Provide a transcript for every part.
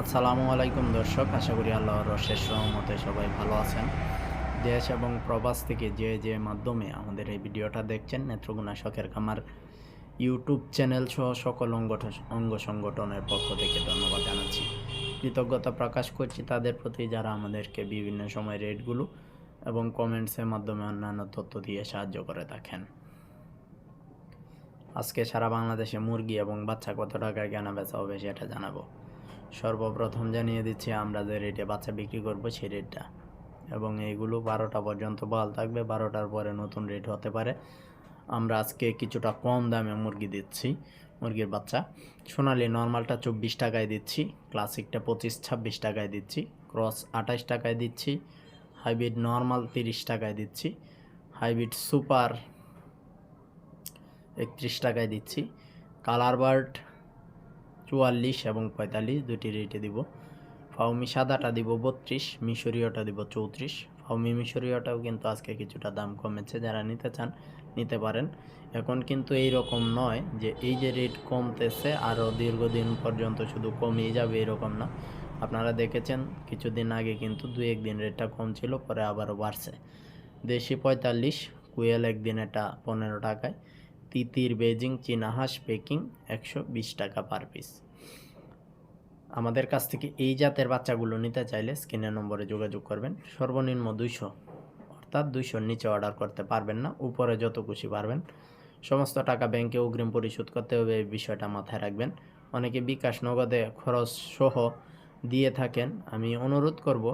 আসসালামু আলাইকুম দর্শক, আশা করি আল্লাহর শেষ রহমতে সবাই ভালো আছেন। দেশ এবং প্রবাস থেকে যে যে মাধ্যমে আমাদের এই ভিডিওটা দেখছেন নেত্রগুনা শখের খামার ইউটিউব চ্যানেল সহ সকল অঙ্গ সংগঠনের পক্ষ থেকে ধন্যবাদ জানাচ্ছি। কৃতজ্ঞতা প্রকাশ করছি তাদের প্রতি যারা আমাদেরকে বিভিন্ন সময় রেটগুলো এবং কমেন্টসের মাধ্যমে অন্যান্য তথ্য দিয়ে সাহায্য করে থাকেন। আজকে সারা বাংলাদেশে মুরগি এবং বাচ্চা কত টাকায় কেনা বেচা হবে সেটা জানাব। সর্বপ্রথম জানিয়ে দিচ্ছি, আমরা যে রেটে বাচ্চা বিক্রি করব সেই রেটটা এবং এইগুলো বারোটা পর্যন্ত বহাল থাকবে, বারোটার পরে নতুন রেট হতে পারে। আমরা আজকে কিছুটা কম দামে মুরগি দিচ্ছি, মুরগির বাচ্চা। সোনালি নর্মালটা চব্বিশ টাকায় দিচ্ছি, ক্লাসিকটা পঁচিশ, ছাব্বিশ টাকায় দিচ্ছি, ক্রস আঠাশ টাকায় দিচ্ছি, হাইব্রিড নর্মাল তিরিশ টাকায় দিচ্ছি, হাইব্রিড সুপার একত্রিশ টাকায় দিচ্ছি, কালার বার্ড চুয়াল্লিশ এবং পঁয়তাল্লিশ দুটি রেটে দিব। ফাউমি সাদাটা দিব বত্রিশ, মিশরীয়টা দিব চৌত্রিশ। ফাউমি মিশরীয়টাও কিন্তু আজকে কিছুটা দাম কমেছে, যারা নিতে চান নিতে পারেন। এখন কিন্তু এই রকম নয় যে এই যে রেট কমতেছে, আরও দীর্ঘদিন পর্যন্ত শুধু কমিয়ে যাবে এরকম না। আপনারা দেখেছেন, কিছুদিন আগে কিন্তু দু একদিন রেটটা কম ছিল, পরে আবারও বাড়ছে। দেশি পঁয়তাল্লিশ, কুয়েল একদিন এটা পনেরো টাকায়। তিতির বেজিং চীনা হাঁস পেকিং একশো বিশ টাকা পার পিস। আমাদের কাছ থেকে এই জাতের বাচ্চাগুলো নিতে চাইলে স্ক্রিনের নম্বরে যোগাযোগ করবেন। সর্বনিম্ন দুইশো, অর্থাৎ দুইশোর নিচে অর্ডার করতে পারবেন না, উপরে যত খুশি পারবেন। সমস্ত টাকা ব্যাংকে অগ্রিম পরিশোধ করতে হবে, এই বিষয়টা মাথায় রাখবেন। অনেকে বিকাশ নগদে খরচ সহ দিয়ে থাকেন, আমি অনুরোধ করব,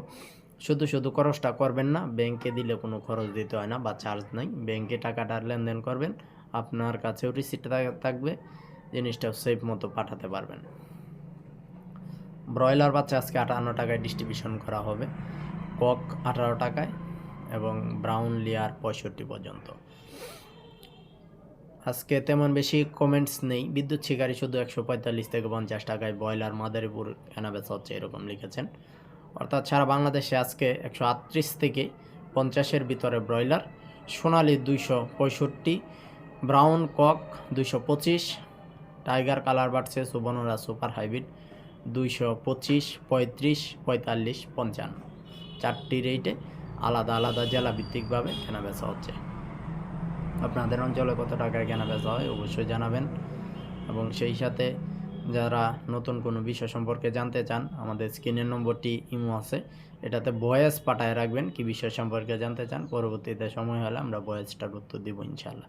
শুধু শুধু খরচটা করবেন না, ব্যাংকে দিলে কোনো খরচ দিতে হয় না বা চার্জ নাই। ব্যাংকে টাকাটা লেনদেন করবেন আপনার কাছেও রিসিপ্ট থাকবে জিনিসটা সেফ মতো পাঠাতে পারবেন। ব্রয়লার বাচ্চা আজকে আটান্ন টাকায় ডিস্ট্রিবিউশন করা হবে। কক আঠারো টাকায় এবং ব্রাউন লেয়ার পঁয়ষট্টি পর্যন্ত। আজকে তেমন বেশি কমেন্টস নেই। বিদ্যুৎ শিকারী শুধু একশো পঁয়তাল্লিশ থেকে পঞ্চাশ টাকায় ব্রয়লার মাদারীপুর কেনাবেচা হচ্ছে এরকম লিখেছেন। অর্থাৎ সারা বাংলাদেশে আজকে একশো আটত্রিশ থেকে পঞ্চাশের ভিতরে ব্রয়লার। সোনালি দুইশো পঁয়ষট্টি ব্রাউন কক দুইশো পঁচিশ, টাইগার কালার বাড়ছে সুবর্ণরা সুপার হাইব্রিড দুইশো পঁচিশ, পঁয়ত্রিশ, পঁয়তাল্লিশ, পঞ্চান্ন। চারটি রেটে আলাদা আলাদা জেলা ভিত্তিকভাবে কেনা বেচা হচ্ছে। আপনাদের অঞ্চলে কত টাকায় কেনা বেচা হয় অবশ্যই জানাবেন। এবং সেই সাথে যারা নতুন কোনো বিষয় সম্পর্কে জানতে চান, আমাদের স্ক্রিনের নম্বরটি ইমো আছে। এটাতে ভয়েস পাঠায় রাখবেন, কি বিষয় সম্পর্কে জানতে চান, পরবর্তীতে সময় হলে আমরা ভয়েসটার উত্তর দিব ইনশাল্লাহ